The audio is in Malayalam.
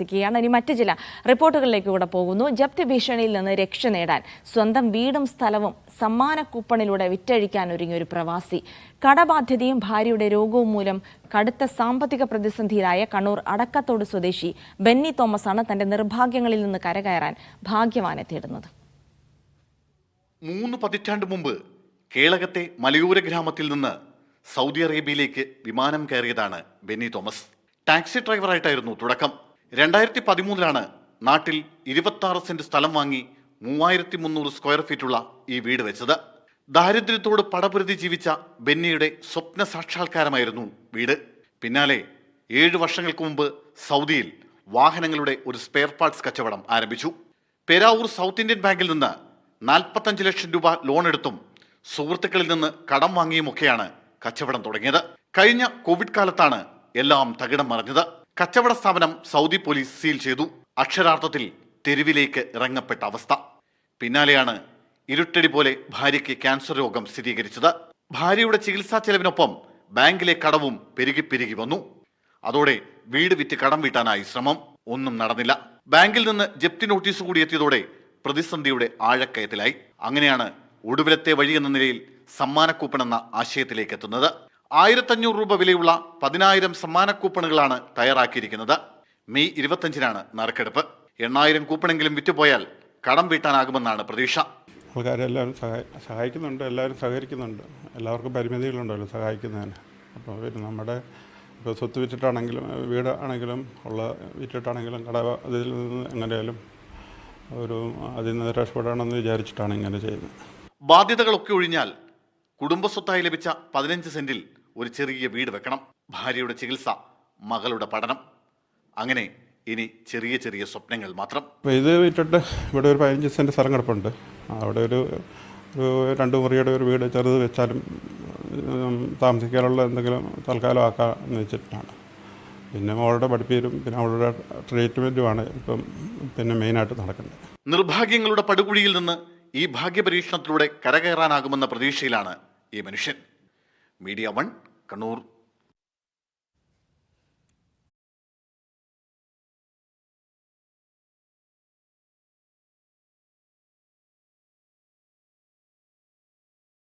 താമസിക്കുകയാണ്. ഇനി മറ്റു ചില റിപ്പോർട്ടുകളിലേക്ക് കൂടെ പോകുന്നു. ജപ്തി ഭീഷണിയിൽ നിന്ന് രക്ഷ നേടാൻ സ്വന്തം വീടും സ്ഥലവും സമ്മാന കൂപ്പണിലൂടെ വിറ്റഴിക്കാൻ ഒരുങ്ങിയ ഒരു പ്രവാസി. കടബാധ്യതയും ഭാര്യയുടെ രോഗവും മൂലം കടുത്ത സാമ്പത്തിക പ്രതിസന്ധിയിലായ കണ്ണൂർ അടക്കത്തോട് സ്വദേശി ബെന്നി തോമസ് ആണ് തന്റെ നിർഭാഗ്യങ്ങളിൽ നിന്ന് കരകയറാൻ ഭാഗ്യവാനെ തേടുന്നത്. മൂന്ന് പതിറ്റാണ്ട് മുമ്പ് കേളകത്തെ മലയോര ഗ്രാമത്തിൽ നിന്ന് സൗദി അറേബ്യയിലേക്ക് വിമാനം കയറിയതാണ് ബെന്നി തോമസ്. ടാക്സി ഡ്രൈവറായിട്ടായിരുന്നു തുടക്കം. രണ്ടായിരത്തി പതിമൂന്നിലാണ് നാട്ടിൽ ഇരുപത്തി സെന്റ് സ്ഥലം വാങ്ങി മൂവായിരത്തി മുന്നൂറ് സ്ക്വയർ ഫീറ്റുള്ള ഈ വീട് വെച്ചത്. ദാരിദ്ര്യത്തോട് പടപുരുതി ജീവിച്ച ബെന്നിയുടെ സ്വപ്ന സാക്ഷാത്കാരമായിരുന്നു വീട്. പിന്നാലെ ഏഴ് വർഷങ്ങൾക്ക് മുമ്പ് സൗദിയിൽ വാഹനങ്ങളുടെ ഒരു സ്പെയർ പാർട്സ് കച്ചവടം ആരംഭിച്ചു. പെരാവൂർ സൗത്ത് ഇന്ത്യൻ ബാങ്കിൽ നിന്ന് നാൽപ്പത്തഞ്ച് ലക്ഷം രൂപ ലോൺ എടുത്തും സുഹൃത്തുക്കളിൽ നിന്ന് കടം വാങ്ങിയുമൊക്കെയാണ് കച്ചവടം തുടങ്ങിയത്. കഴിഞ്ഞ കോവിഡ് കാലത്താണ് എല്ലാം തകിടം മറിഞ്ഞത്. കച്ചവട സ്ഥാപനം സൗദി പോലീസ് സീൽ ചെയ്തു. അക്ഷരാർത്ഥത്തിൽ തെരുവിലേക്ക് ഇറങ്ങപ്പെട്ട അവസ്ഥ. പിന്നാലെയാണ് ഇരുട്ടടി പോലെ ഭാര്യയ്ക്ക് ക്യാൻസർ രോഗം സ്ഥിരീകരിച്ചത്. ഭാര്യയുടെ ചികിത്സാ ചെലവിനൊപ്പം ബാങ്കിലെ കടവും പെരുകി പെരുകി വന്നു. അതോടെ വീട് വിറ്റ് കടം വീട്ടാനായി ശ്രമം. ഒന്നും നടന്നില്ല. ബാങ്കിൽ നിന്ന് ജപ്തി നോട്ടീസ് കൂടി എത്തിയതോടെ പ്രതിസന്ധിയുടെ ആഴക്കയത്തിലായി. അങ്ങനെയാണ് ഒടുവിലത്തെ വഴി എന്ന നിലയിൽ സമ്മാന കൂപ്പൺ എന്ന ആശയത്തിലേക്ക് എത്തുന്നത്. ആയിരത്തഞ്ഞൂറ് രൂപ വിലയുള്ള പതിനായിരം സമ്മാന കൂപ്പണുകളാണ് തയ്യാറാക്കിയിരിക്കുന്നത്. മെയ് ഇരുപത്തഞ്ചിനാണ് നറുക്കെടുപ്പ്. എണ്ണായിരം കൂപ്പണെങ്കിലും വിറ്റുപോയാൽ കടം വീട്ടാനാകുമെന്നാണ് പ്രതീക്ഷ. ആൾക്കാരെല്ലാവരും സഹായി സഹായിക്കുന്നുണ്ട് എല്ലാവരും സഹകരിക്കുന്നുണ്ട്. എല്ലാവർക്കും പരിമിതികളുണ്ടല്ലോ സഹായിക്കുന്നതിന്. അപ്പോൾ പിന്നെ നമ്മുടെ ഇപ്പോൾ സ്വത്ത് വിറ്റിട്ടാണെങ്കിലും വീട് ആണെങ്കിലും ഉള്ള വിറ്റിട്ടാണെങ്കിലും കട അതിൽ നിന്ന് എങ്ങനെയാലും ഒരു അതിൽ നിന്ന് രക്ഷപ്പെടണമെന്ന് വിചാരിച്ചിട്ടാണ് ഇങ്ങനെ ചെയ്യുന്നത്. ബാധ്യതകളൊക്കെ ഒഴിഞ്ഞാൽ കുടുംബസ്വത്തായി ലഭിച്ച പതിനഞ്ച് സെന്റിൽ ഒരു ചെറിയ വീട് വെക്കണം. ഭാര്യയുടെ ചികിത്സ മകളുടെ പഠനം. അങ്ങനെ ഇനി ചെറിയ ചെറിയ സ്വപ്നങ്ങൾ മാത്രം. ഇത് വിട്ടിട്ട് ഇവിടെ ഒരു പതിനഞ്ച് സെന്റ് സ്ഥലം കിടപ്പുണ്ട്. അവിടെ ഒരു ഒരു രണ്ട് മുറിയുടെ ഒരു വീട് ചെറുത് വെച്ചാലും താമസിക്കാനുള്ള എന്തെങ്കിലും തൽക്കാലം ആക്കാമെന്ന് വെച്ചിട്ടാണ്. പിന്നെ അവളുടെ പഠിപ്പീരും പിന്നെ അവളുടെ ട്രീറ്റ്മെന്റുമാണ് ഇപ്പം പിന്നെ മെയിനായിട്ട് നടക്കുന്നത്. നിർഭാഗ്യങ്ങളുടെ പടുകുഴിയിൽ നിന്ന് ഈ ഭാഗ്യപരീക്ഷണത്തിലൂടെ കരകയറാനാകുമെന്ന പ്രതീക്ഷയിലാണ് ഈ മനുഷ്യൻ. மீடியாவன் கண்ணூர்